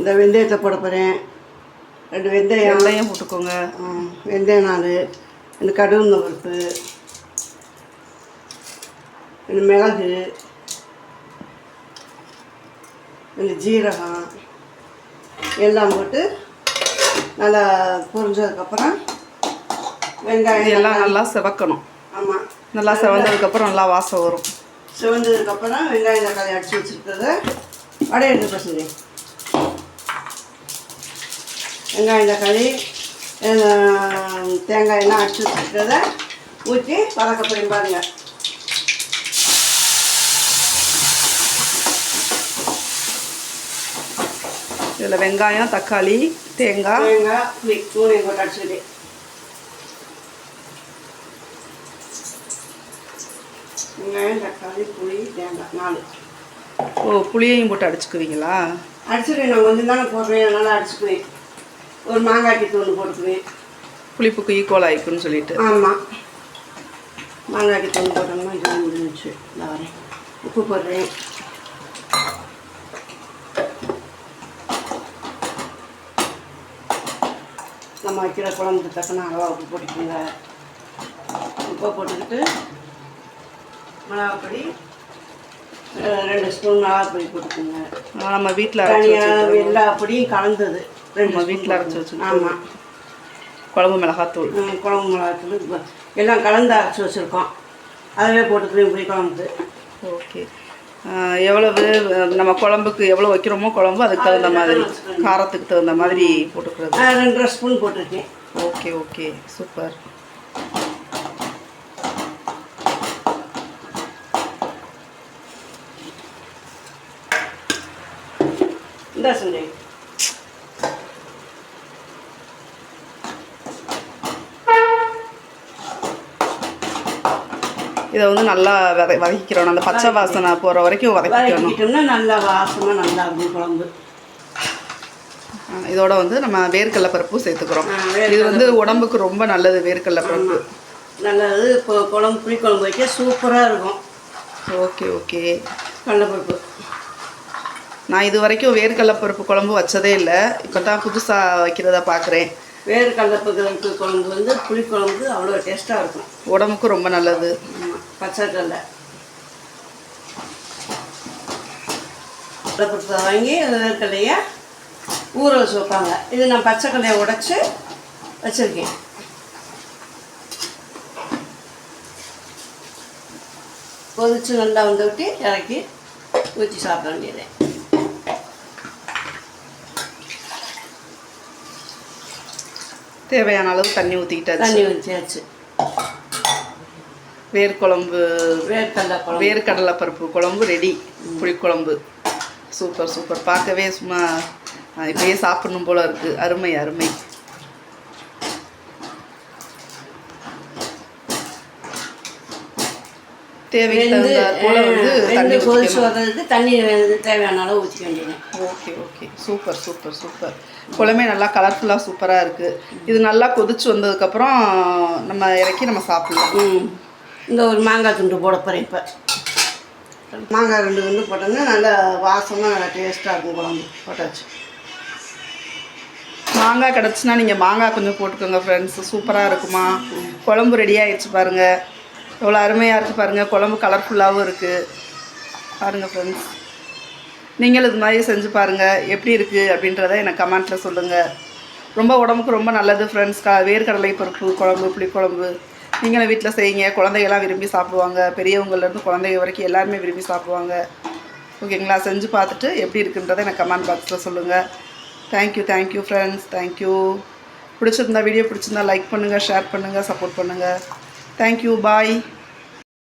இந்த வெந்தயத்தை போட போகிறேன் ரெண்டு வெந்தயம். வெள்ளையும் போட்டுக்கோங்க. வெந்தயம் நாலு ரெண்டு கடுகு பருப்பு ரெண்டு மிளகு ரெண்டு ஜீரகம் எல்லாம் போட்டு நல்லா பொரிஞ்சதுக்கப்புறம் வெங்காயம் எல்லாம் நல்லா செவக்கணும். ஆமாம் நல்லா செவந்ததுக்கப்புறம் நல்லா வாசம் வரும். சிவந்ததுக்கப்புறம் வெங்காயம் தக்காளி அடிச்சு வச்சுருக்கிறத. வடை எடுத்து பசங்க வெங்காயம் தக்காளி தேங்காய் எல்லாம் அடிச்சு வச்சுருக்கிறத ஊற்றி வதக்கப்படும் பாருங்க. இதில் வெங்காயம் தக்காளி தேங்காய். தேங்காய் புளி மூணையும் போட்டு அடிச்சுக்கிட்டு வெங்காயம் தக்காளி புளி தேங்காய் நாலு. ஓ புளியையும் போட்டு அடிச்சுக்குவீங்களா? அடிச்சுடுவேன் நான். கொஞ்சம் தானே போடுறேன். அதனால் அடிச்சுக்குவேன். ஒரு மாங்காய் கிட்டு ஒன்று போட்டுக்குவேன். புளிப்புக்கு ஈக்குவல் ஆயிக்குன்னு சொல்லிட்டு. ஆமாம் மாங்காய்க்கு தூள் போட்டோம்னா இது முடிஞ்சிச்சு. நான் வரேன் உப்பு போடுறேன். நம்ம வைக்கிற குழம்புக்கு தக்கன அளவா உப்பு போட்டுக்கோங்க. உப்பை போட்டுக்கிட்டு மிளகாப்பொடி ரெண்டு ஸ்பூன் மிளகாப்பொடி போட்டுக்கோங்க. நம்ம வீட்டில் எல்லா பொடியும் கலந்தது. நம்ம வீட்டில் அரைச்சி வச்சுருக்கோம். ஆமாம் குழம்பு மிளகாத்தூள். குழம்பு மிளகாத்தூள் எல்லாம் கலந்து அரைச்சி வச்சுருக்கோம். அதிலே போட்டுக்கிறேன் புளி குழம்புக்கு. ஓகே. எவ்வளவு நம்ம குழம்புக்கு எவ்வளோ வைக்கிறோமோ குழம்பு அதுக்கு தகுந்த மாதிரி. காரத்துக்கு தகுந்த மாதிரி போட்டுக்கிறது. ஆ, ரெண்டரை ஸ்பூன் போட்டிருக்கேன். Okay okay. சூப்பர். இந்த சண்டை. இதை வந்து நல்லா வத வதக்கிக்கிறோம் அந்த பச்சை வாசனை போகிற வரைக்கும் வதக்கிக்கணும். நல்லா வாசமாக நல்லா இருக்கும் குழம்பு. இதோட வந்து நம்ம வேர்க்கடலை பருப்பும் சேர்த்துக்கிறோம். வேர்க்கடலை இது வந்து உடம்புக்கு ரொம்ப நல்லது வேர்க்கடலை பருப்பு. நல்லது இப்போ குழம்பு புளி குழம்பு வைக்க சூப்பராக இருக்கும். Okay okay. கடலைப்பருப்பு நான் இது வரைக்கும் வேர்க்கடலை பருப்பு குழம்பு வச்சதே இல்லை. இப்போ தான் புதுசாக வைக்கிறத பார்க்குறேன் வேறு கடலைப்பருப்பு குழம்பு வந்து புளி குழம்பு அவ்வளோ டேஸ்ட்டாக இருக்கும். உடம்புக்கு ரொம்ப நல்லது. பச்சை கடலை கடலைப்பருப்பை வாங்கி வேர்க்கடலையை ஊற வச்சு வைப்பாங்க இது நான் பச்சை கடலையை உடச்சி வச்சுருக்கேன். கொதிச்சு நல்லா வந்து விட்டு இறக்கி ஊற்றி சாப்பிட வேண்டியது. தேவையான அளவு தண்ணி ஊற்றிக்கிட்டாச்சு தண்ணி ஊற்றியாச்சு வேர்க்குழம்பு வேர்க்கடலை குழம்பு வேர்க்கடலை பருப்பு குழம்பு ரெடி புளிக்குழம்பு. சூப்பர் சூப்பர் பார்க்கவே சும்மா இப்பயே சாப்பிடணும் போல இருக்கு. அருமை அருமை. Okay okay super super super குழம்பே நல்லா கலர்ஃபுல்லாக சூப்பராக இருக்குது இது நல்லா கொதிச்சு வந்ததுக்கப்புறம் நம்ம இறக்கி நம்ம சாப்பிடலாம். ம். இந்த ஒரு மாங்காய் துண்டு போட போகிறேன் இப்போ. மாங்காய் ரெண்டு துண்டு போட்டோம்னா நல்லா வாசமாக நல்லா டேஸ்ட்டாக இருக்கும் குழம்பு போட்டாச்சு. மாங்காய் கிடச்சின்னா நீங்கள் மாங்காய் கொஞ்சம் போட்டுக்கோங்க ஃப்ரெண்ட்ஸ் சூப்பராக இருக்குமா? குழம்பு ரெடி பாருங்கள் எவ்வளோ அருமையாக இருக்குது பாருங்கள் குழம்பு கலர்ஃபுல்லாகவும் இருக்குது பாருங்கள் ஃப்ரெண்ட்ஸ் நீங்களும் இது மாதிரி செஞ்சு பாருங்கள் எப்படி இருக்குது அப்படின்றத எனக்கு கமெண்ட்டில் சொல்லுங்கள் ரொம்ப உடம்புக்கு ரொம்ப நல்லது ஃப்ரெண்ட்ஸ் க வேர்க்கடலை பருப்பு குழம்பு புளிக்குழம்பு. நீங்களும் வீட்டில் செய்யுங்க. குழந்தைகள்லாம் விரும்பி சாப்பிடுவாங்க. பெரியவங்கள்லேருந்து குழந்தைங்க வரைக்கும் எல்லாருமே விரும்பி சாப்பிடுவாங்க. ஓகேங்களா? செஞ்சு பார்த்துட்டு எப்படி இருக்குன்றதை எனக்கு கமெண்ட் பாக்ஸில் சொல்லுங்கள் thank you thank you friends thank you பிடிச்சிருந்தா வீடியோ பிடிச்சிருந்தா லைக் பண்ணுங்கள் ஷேர் பண்ணுங்கள் சப்போர்ட் பண்ணுங்கள் தேங்க்யூ பாய்